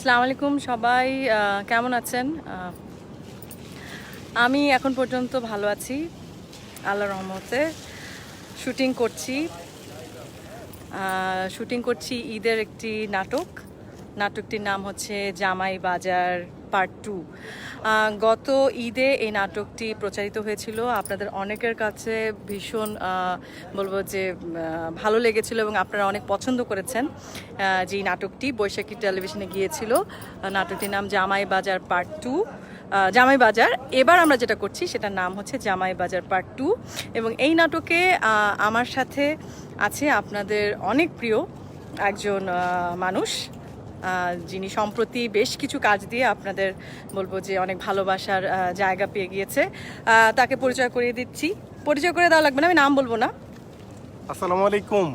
আসসালামু আলাইকুম সবাই কেমন আছেন? আমি এখন পর্যন্ত ভালো আছি আল্লাহ রহমতে। শুটিং করছি শুটিং করছি ঈদের একটি নাটক। নাটকটির নাম হচ্ছে জামাই বাজার পার্ট টু। গত ঈদে এই নাটকটি প্রচারিত হয়েছিল। আপনাদের অনেকের কাছে ভীষণ বলব যে ভালো লেগেছিল এবং আপনারা অনেক পছন্দ করেছেন যে নাটকটি বৈশাখী টেলিভিশনে গিয়েছিল। নাটকটির নাম জামাই বাজার পার্ট টু। জামাই বাজার, এবার আমরা যেটা করছি সেটার নাম হচ্ছে জামাই বাজার পার্ট টু। এবং এই নাটকে আমার সাথে আছে আপনাদের অনেক প্রিয় একজন মানুষ যিনি সম্প্রতি বেশ কিছু কাজ দিয়ে আপনাদের বলব যে অনেক ভালোবাসার জায়গা পেয়ে গিয়েছে। তাকে পরিচয় করিয়ে দিচ্ছি। পরিচয় করে দেওয়া লাগবে না, আমি নাম বলব না। আসসালামু আলাইকুম।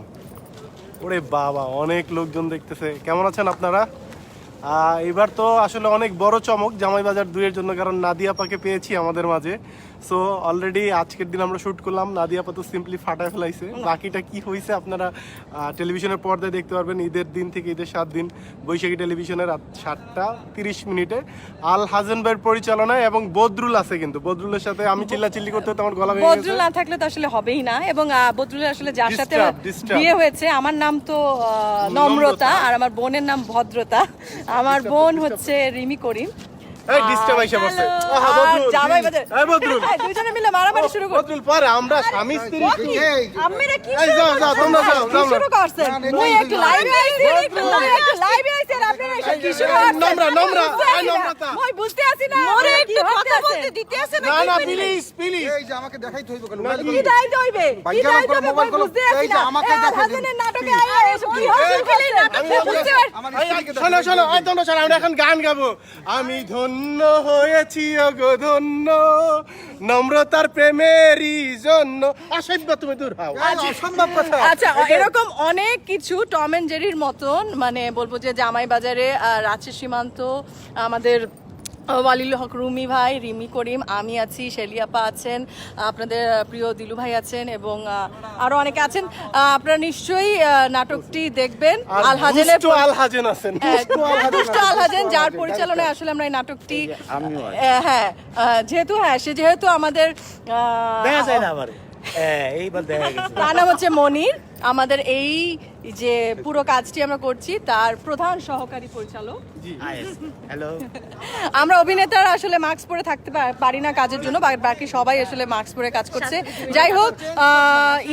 ওরে বাবা, অনেক লোকজন দেখতেছে। কেমন আছেন আপনারা? এবার তো আসলে অনেক বড় চমক জামাই বাজার দুইয়ের জন্য, কারণ নাদিয়া পাকে পেয়েছি আমাদের মাঝে। সো অলরেডি আজকের দিন আমরা শুট করলাম। নাদিয়া পা তো সিম্পলি ফাটায় ফেলাইছে। বাকিটা কি হয়েছে আপনারা টেলিভিশনের পর্দায় দেখতে পারবেন। ঈদের দিন থেকে ঈদের সাত দিন বৈশাখী টেলিভিশনের রাত সাতটা তিরিশ মিনিটে। আল হাজেন ভাইয়ের পরিচালনায় এবং বদরুল আছে কিন্তু। বদরুলের সাথে আমি চিল্লা চিল্লি করতে করতে আমার গলা ভেঙে বদরুল না থাকলে তো আসলে হবেই না। এবং বদরুলের আসলে যার সাথে. বিয়ে হয়েছে আমার নাম তো নম্রতা। আর আমার বোনের নাম ভদ্রতা। আমার বোন হচ্ছে রিমি করিম। এই ডিস্টার্ব আইসা বসে Hello, আহা, বদরুল। জামাই বাজার এই বদরুল। এই, দুজনে মিলে মারামারি শুরু করো। বদরুল পরে আমরা স্বামী স্ত্রী। আম্মিরা কি এই যাও, যাও, তোমরা যাও, কি যাও না। শুরু করছেন মুই একটু লাইভে একটু নম্রা, নম্রা, বুঝতে এই আসি না। নম্রতা। মুই বুঝতে আসি না। মোরে একটু কথা বলতে দিতে আছে না না প্লিজ প্লিজ এই যে আমাকে দেখাইতে হইব কেন? কি দায় দইবে। কি কেন দইবে মোবাইল মুই করো? বুঝতে আসি এই যে আমাকে নাটকে আইয়া এসব কি নাটক বুঝতে শোনো শোনো। তোমরা শোনো আমরা এখন গান গাবো। আমি ধন্য হয়েছি গো ধন্য। নম্রতার প্রেমেরই জন্য। অসভ্য তুমি দূর হও। অসম্ভব কথা। আচ্ছা এরকম অনেক কিছু টম এন্ড জেরির মতন মানে বলব যে জামাই বাজারে রাজশাহী সীমান্ত আমাদের ওয়ালিল হক রুমি ভাই রিমি করিম আমি আছি শেলিয়াপা আছেন আপনাদের প্রিয় দিলু ভাই আছেন এবং আরও অনেকে আছেন। আপনারা নিশ্চয়ই নাটকটি দেখবেন। আর আল হাজেনের দুষ্ট আল হাজেন আছেন। হ্যাঁ, দুষ্ট আল যার পরিচালনায় আসলে আমরা এই নাটকটি হ্যাঁ যেহেতু হ্যাঁ সে যেহেতু আমাদের আহ, দেখা যায় না আমার হ্যাঁ, এইবার দেখা গেছে। তার নাম হচ্ছে মনির। আমাদের এই যে পুরো কাজটি আমরা করছি তার প্রধান সহকারী পরিচালক। হ্যালো আমরা অভিনেতারা আসলে মাস্ক পরে থাকতে পারি না কাজের জন্য বাকি সবাই আসলে মাস্ক পরে কাজ করছে। যাই হোক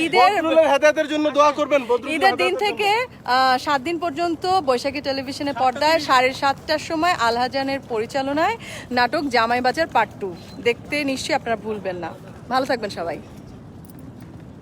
ঈদের হেদায়েতের জন্য দোয়া করবেন ঈদের দিন থেকে সাত দিন পর্যন্ত বৈশাখী টেলিভিশনের পর্দায় সাড়ে সাতটার সময় আলহাজানের পরিচালনায় নাটক জামাই বাজার পার্ট টু। দেখতে নিশ্চয়ই আপনারা ভুলবেন না। ভালো থাকবেন সবাই।